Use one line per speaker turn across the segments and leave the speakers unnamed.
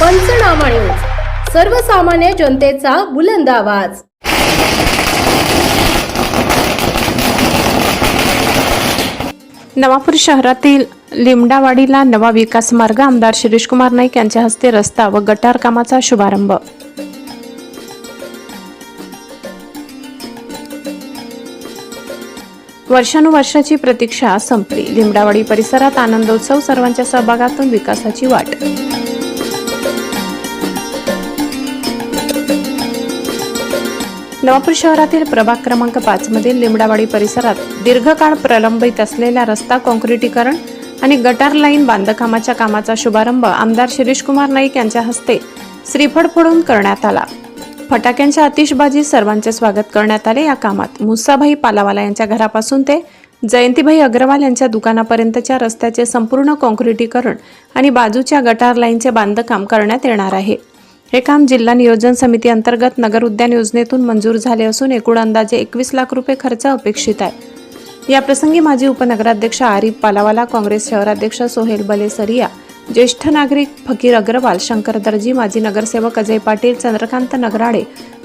पंचनामा न्यूज सर्वसामान्य जनतेचा बुलंद आवाज.
नवापूर शहरातील लिमडावाडीला नवा विकास मार्ग आमदार शिरीषकुमार नाईक यांच्या हस्ते रस्ता व गटार कामाचा शुभारंभ. वर्षानुवर्षाची प्रतीक्षा संपली. लिमडावाडी परिसरात आनंदोत्सव सर्वांच्या सहभागातून विकासाची वाट. नवापूर शहरातील प्रभाग क्रमांक पाच मधील लिमडावाडी परिसरात दीर्घकाळ प्रलंबित असलेल्या रस्ता काँक्रिटीकरण आणि गटार लाईन बांधकामाच्या कामाचा शुभारंभ आमदार शिरीषकुमार नाईक यांच्या हस्ते श्रीफळ फोडून करण्यात आला. फटाक्यांच्या आतिषबाजी सर्वांचे स्वागत करण्यात आले. या कामात मुसाभाई पालावाला यांच्या घरापासून ते जयंतीभाई अग्रवाल यांच्या दुकानापर्यंतच्या रस्त्याचे संपूर्ण काँक्रिटीकरण आणि बाजूच्या गटार लाईनचे बांधकाम करण्यात येणार आहे. हे काम जिल्हा नियोजन समिती अंतर्गत नगर उद्यान योजनेतून मंजूर झाले असून एकूण अंदाजे एकवीस लाख रुपये खर्च अपेक्षित आहे. या प्रसंगी माजी उपनगराध्यक्ष आरिफ पालावाला काँग्रेस शहराध्यक्ष सोहेल बलेसरिया ज्येष्ठ नागरिक फकीर अग्रवाल शंकर दर्जी माजी नगरसेवक अजय पाटील चंद्रकांत नगराडे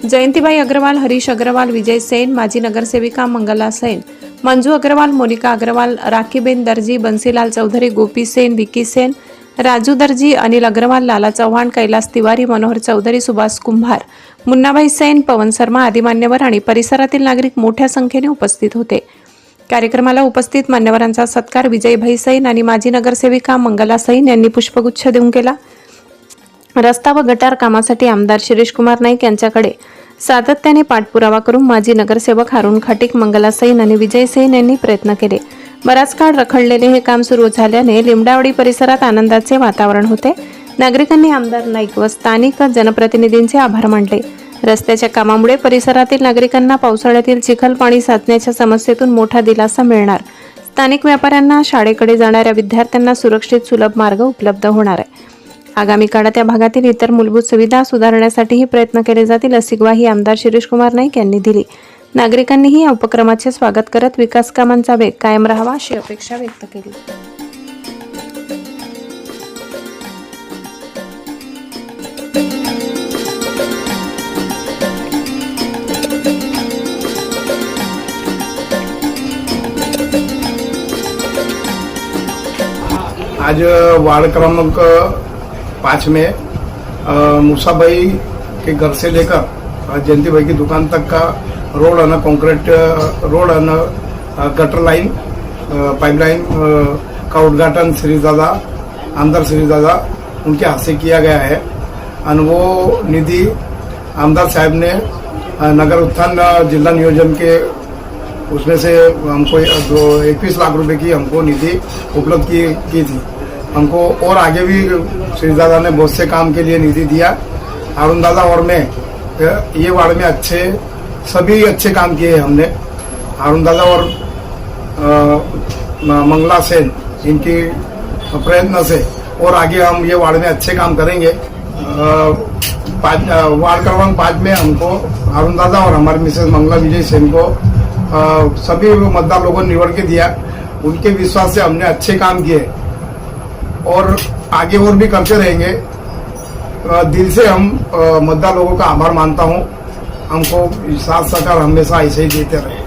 जयंतीबाई अग्रवाल हरीश अग्रवाल विजय सेन माजी नगरसेविका मंगला सेन मंजू अग्रवाल मोनिका अग्रवाल राखीबेन दर्जी बन्सीलाल चौधरी गोपी सेन विकी सेन राजू दर्जी अनिल अग्रवाल लाला चव्हाण कैलास तिवारी मनोहर चौधरी सुभाष कुंभार मुन्नाभाई सैन पवन शर्मा आदी मान्यवर आणि परिसरातील नागरिक मोठ्या संख्येने उपस्थित होते. कार्यक्रमाला उपस्थित मान्यवरांचा सत्कार विजयभाई सैन आणि माजी नगरसेविका मंगला सैन यांनी पुष्पगुच्छ देऊन केला. रस्ता व गटार कामासाठी आमदार शिरीष कुमार नाईक यांच्याकडे सातत्याने पाठपुरावा करून माजी नगरसेवक हारून खाटिक मंगला सैन आणि विजय सैन यांनी प्रयत्न केले. बराच काळ रखडलेले हे काम सुरू झाल्याने लिमडावडी परिसरात आनंदाचे वातावरण होते. नागरिकांनी आमदार नाईक व स्थानिक जनप्रतिनिधींचे आभार मानले. रस्त्याच्या कामामुळे परिसरातील नागरिकांना पावसाळ्यातील चिखल पाणी साचण्याच्या समस्येतून मोठा दिलासा मिळणार. स्थानिक व्यापाऱ्यांना शाळेकडे जाणाऱ्या विद्यार्थ्यांना सुरक्षित सुलभ मार्ग उपलब्ध होणार आहे. आगामी काळात या भागातील इतर मूलभूत सुविधा सुधारण्यासाठीही प्रयत्न केले जातील अशी ग्वाही आमदार शिरीष कुमार नाईक यांनी दिली. नागरिकांनीही या उपक्रमाचे स्वागत करत विकास कामांचा वेग कायम राहावा अशी अपेक्षा व्यक्त केली.
आज वार्ड क्रमांक पाँच में मुसाबाई के घर से लेकर जयंती भाई की दुकान तक का रोड आणि कॉन्क्रीट रोड आणि गटर लाइन पाइपलाइन का उद्घाटन श्री दादा आमदार श्री दादा उनके हाथ से किया गया है। और वो निधि आमदार साहब ने नगर उत्थान जिला नियोजन के उसमें से हमको जो इक्कीस लाख रुपए की हमको निधि उपलब्ध की की थी। हमको और आगे भी श्री दादा ने बहुत से काम के लिए निधि दिया। अरुण दादा और मैं ये वार्ड में अच्छे सभी अच्छे काम किए हमने। अरुण दादा और अ, मंगला सेन इनकी प्रयत्न से। और आगे हम ये वार्ड में अच्छे काम करेंगे। वार्ड क्रमांक पाँच में हमको अरुण दादा और हमारे मिसेस मंगला विजय सेन को अ, सभी मतदार लोगों ने निवड़ के दिया। उनके विश्वास से हमने अच्छे काम किए। और आगे और भी करते रहेंगे। दिल से हम मतदार लोगों का आभार मानता हूँ। हमको साथ सरकार हमेशा ऐसे ही देते रहे।